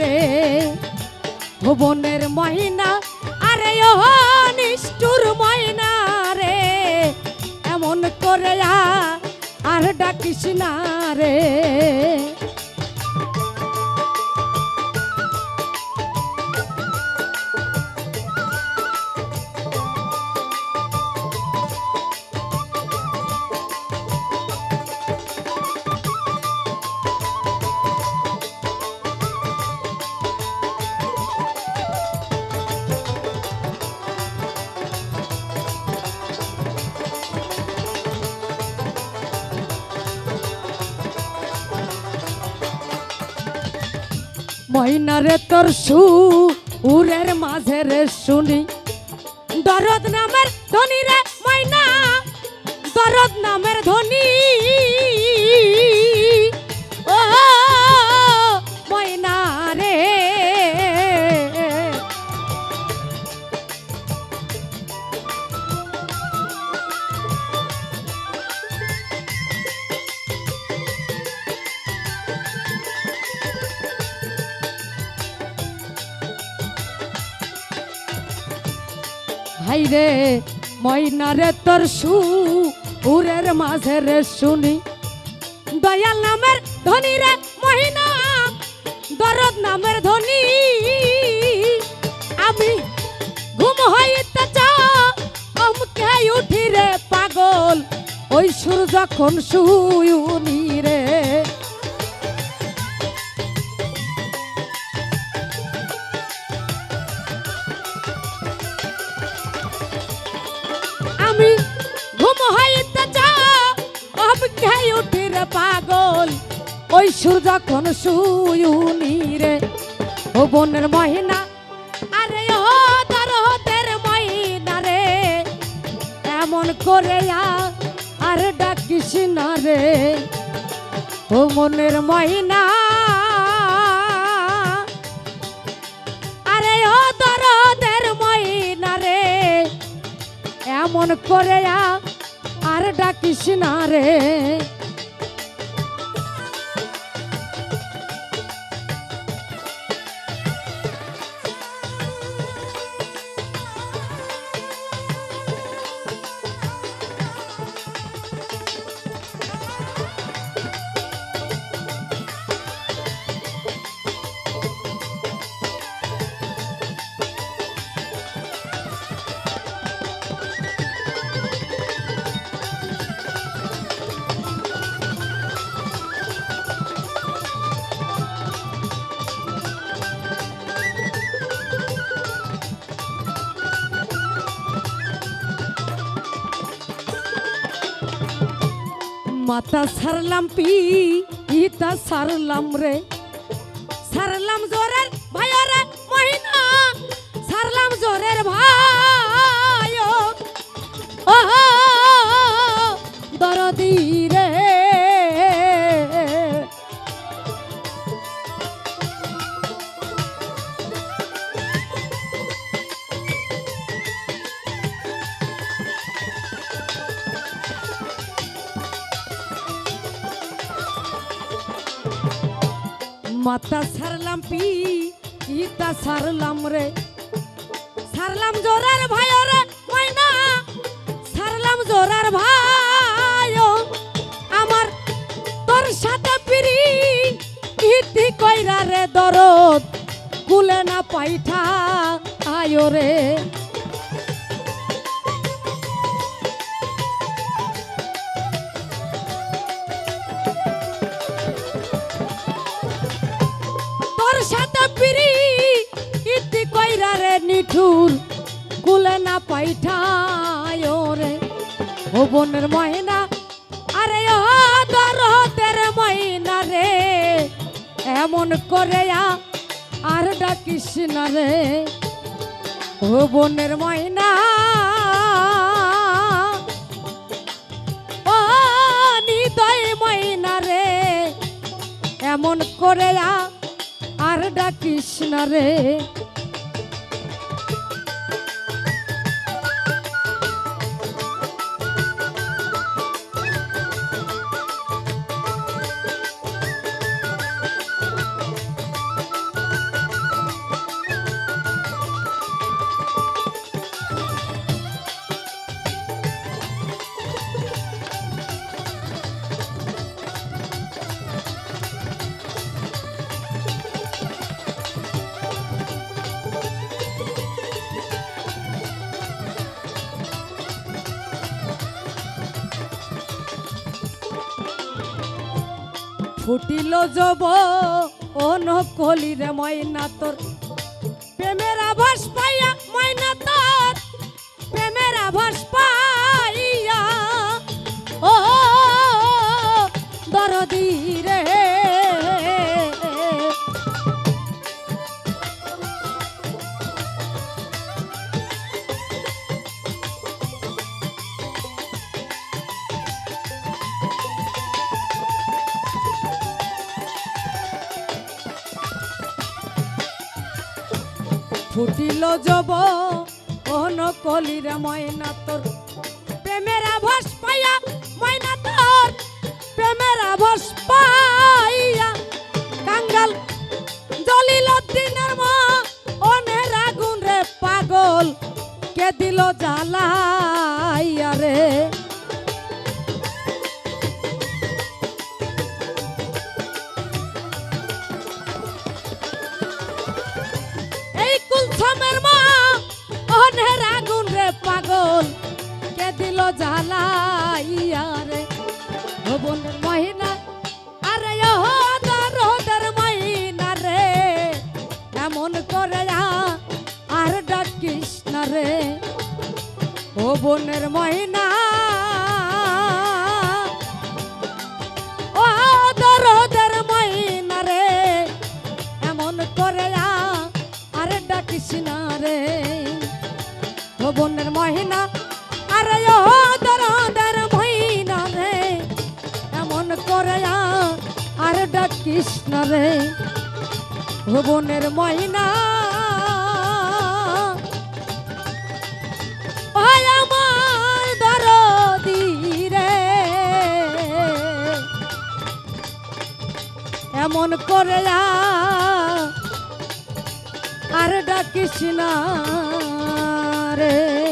রে ভুবনের মহিনা আরে ও নিষ্ঠুর মহিনা রে এমন করে আর ডাকিস না রে। ময়নারে তোর সু উরের মাঝে রে শুনি। দরদ নামের ধনী রে ময়না। দরদ নামের ধনী হাই রে ময়না তোর সু উরের মাঝে রে শুনি। দয়াল নামের ধনী রে মহিনা, দরদ নামের ধনী আমি ঘুম হইতে চা অমকে উঠি রে পাগল। ওই সুর যখন শুনি রে? পাগল, ওই সুর যখন শুনি রে, ও বনের মহিনা, আরে ও দরদের মহিনা রে, এমন করে আর ডাকিস না রে, ও মনের মহিনা। আরে ও দরদের মহিনা রে, এমন করে আর ডাকিস না রে। মাতা সারলাম পি ইতা সারলাম রে। সারলাম মাতা সারলাম পি ইতা সারলাম রে। সারলাম জোরার ভাই রে ময়না। সারলাম জোরার ভাই আমার তোর সাথে পিরি, ইতি কইরা রে দরদ। কুলে না পাইঠা, আয় রে। পিরি, ইতি কইরা রে নিঠুর কুলে না পাইঠায় রে। ও বনের ময়না, আরে ও দরদের ময়না রে। এমন করে আর ডাকিস না রে। ও বনের ময়না, ও নিদয় ময়না রে। এমন করে আ আর ডাকিস রে। ফুটিল যব, ও নকলি রে ময়না তোর। প্রেমের আভাস পাইয়া ময়না তোর। প্রেমের আভাস পাইয়া ও দরদি রে। ফুটিল যব অন কলির ময়না তোর। প্রেমের আভাস পাইয়া ময়না তোর। প্রেমের আভাস পাইয়া জ্বালাইয়া রে। ও বোনের মহিনা আরে দরদের মহিনা রে। এমন করে আর ডাকিস না রে। ও বোনের মহিনা মহিনা রে। এমন করে আ, আর ডাকিস না রে। ও বোনের মহিনা না রে ও বোনের মহিনা ওই আমার এমন করে আর ডাকিস না রে।